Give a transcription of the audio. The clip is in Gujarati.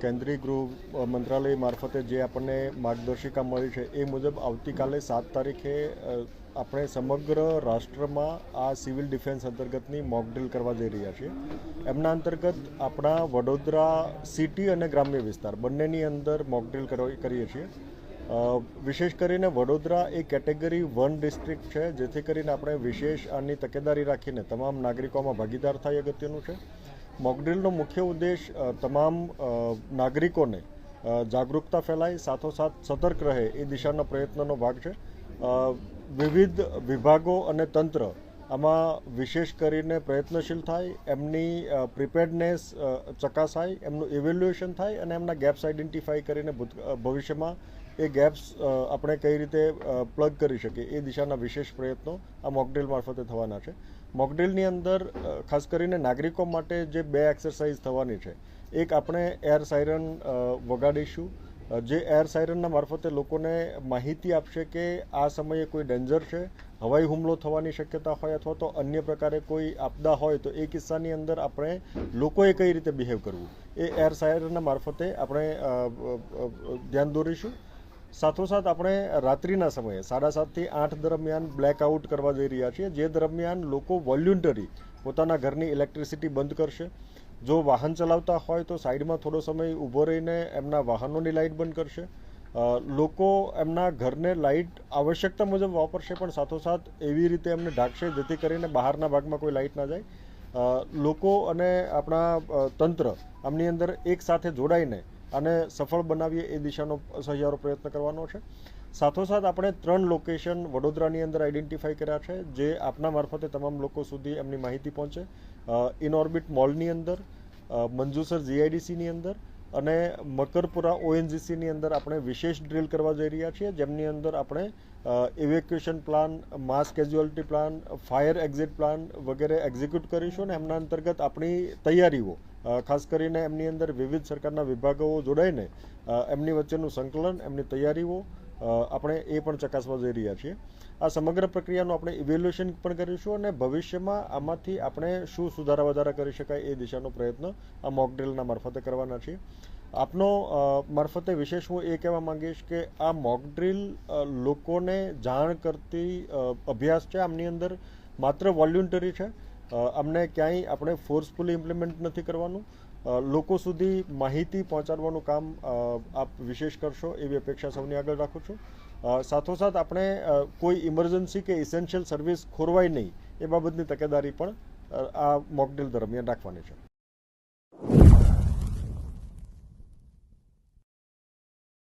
કેન્દ્રીય ગૃહ મંત્રાલય મારફતે જે આપણને માર્ગદર્શિકા મળી છે એ મુજબ આવતીકાલે સાત તારીખે આપણે સમગ્ર રાષ્ટ્રમાં આ સિવિલ ડિફેન્સ અંતર્ગતની મોકડ્રીલ કરવા જઈ રહ્યા છીએ. એમના અંતર્ગત આપણા વડોદરા સિટી અને ગ્રામ્ય વિસ્તાર બંનેની અંદર મોકડ્રીલ કરીએ છીએ. વિશેષ કરીને વડોદરા એ કેટેગરી વન ડિસ્ટ્રિક્ટ છે, જેથી કરીને આપણે વિશેષ આની તકેદારી રાખીને તમામ નાગરિકોમાં ભાગીદાર થાય અગત્યનું છે. મોકડ્રીલનો મુખ્ય ઉદ્દેશ તમામ નાગરિકોને જાગૃતતા ફેલાય, સાથોસાથ સતર્ક રહે એ દિશાના પ્રયત્નનો ભાગ છે. વિવિધ વિભાગો અને તંત્ર આમાં વિશેષ કરીને પ્રયત્નશીલ થાય, એમની પ્રિપેર્ડનેસ ચકાસાય, એમનું ઇવેલ્યુએશન થાય અને એમના ગેપ્સ આઈડેન્ટિફાઈ કરીને ભવિષ્યમાં એ ગેપ્સ આપણે કઈ રીતે પ્લગ કરી શકીએ એ દિશાના વિશેષ પ્રયત્નો આ મોકડ્રીલ મારફતે થવાના છે. મોકડ્રીલની અંદર ખાસ કરીને નાગરિકો માટે જે બે એક્સરસાઇઝ થવાની છે. એક આપણે એર સાયરન વગાડીશું. જે એર સાયરનના મારફતે લોકોને માહિતી આપશે કે આ સમયે કોઈ ડેન્જર છે, હવાઈ હુમલો થવાની શક્યતા હોય અથવા તો અન્ય પ્રકારે કોઈ આપદા હોય તો એ કિસ્સાની અંદર આપણે લોકોએ કઈ રીતે બિહેવ કરવું. એ એર સાયરનના મારફતે આપણે ધ્યાન દોરીશું. સાથોસાથ આપણે રાત્રિના સમયે સાડા સાતથી આઠ દરમિયાન બ્લેકઆઉટ કરવા જઈ રહ્યા છીએ, જે દરમિયાન લોકો વોલ્યુન્ટરી પોતાના ઘરની ઇલેક્ટ્રિસિટી બંધ કરશે. જો વાહન ચલાવતા હોય તો સાઈડમાં થોડો સમય ઊભો રહીને એમના વાહનોની લાઇટ બંધ કરશે. લોકો એમના ઘરને લાઇટ આવશ્યકતા મુજબ વાપરશે, પણ સાથોસાથ એવી રીતે એમને ઢાંકશે જેથી કરીને બહારના ભાગમાં કોઈ લાઇટ ના જાય. લોકો અને આપણા તંત્ર આમની અંદર એક સાથે જોડાઈને આને સફળ બનાવીએ એ દિશાનો સહિયારો પ્રયત્ન કરવાનો છે. સાથોસાથ આપણે ત્રણ લોકેશન વડોદરાની અંદર આઈડેન્ટિફાઈ કર્યા છે, જે આપના મારફતે તમામ લોકો સુધી એમની માહિતી પહોંચે. ઇનઓર્બિટ મોલની અંદર મંજુસર જીઆઈડીસીની અંદર અને મકરપુરા ઓએનજીસીની અંદર આપણે વિશેષ ડ્રીલ કરવા જઈ રહ્યા છીએ. જેમની અંદર આપણે evacuation plan mass casualty plan fire exit plan વગેરે એક્ઝિક્યુટ કરીશું અને એમના અંતર્ગત આપણી તૈયારીઓ ખાસ કરીને એમની અંદર વિવિધ સરકારના વિભાગો જોડાઈને એમની વચ્ચેનું સંકલન, એમની તૈયારીઓ આપણે એ પણ ચકાસવા જઈ રહ્યા છીએ. આ સમગ્ર પ્રક્રિયાનું આપણે ઇવેલ્યુએશન પણ કરીશું અને ભવિષ્યમાં આમાંથી આપણે શું સુધારા વધારા કરી શકાય એ દિશાનો પ્રયત્ન આ મોકડ્રિલના મારફતે કરવાના છીએ. આપનો મારફતે વિશેષ હું એ કહેવા માંગીશ કે આ મોકડ્રિલ લોકોને જાણ કરતી અભ્યાસ છે આમની અંદર. માત્ર વોલ્યુન્ટરી છે. અમને ક્યાંય આપણે ફોર્સફુલી ઇમ્પ્લિમેન્ટ નથી કરવાનું. લોકો સુધી માહિતી પહોંચાડવાનું કામ આપ વિશેષ કરશો એવી અપેક્ષા સૌની આગળ રાખું છું. સાથોસાથ આપણે કોઈ ઇમરજન્સી કે ઇસેન્શિયલ સર્વિસ ખોરવાય નહીં એ બાબતની તકેદારી પણ આ મોકડ્રીલ દરમિયાન રાખવાની છે.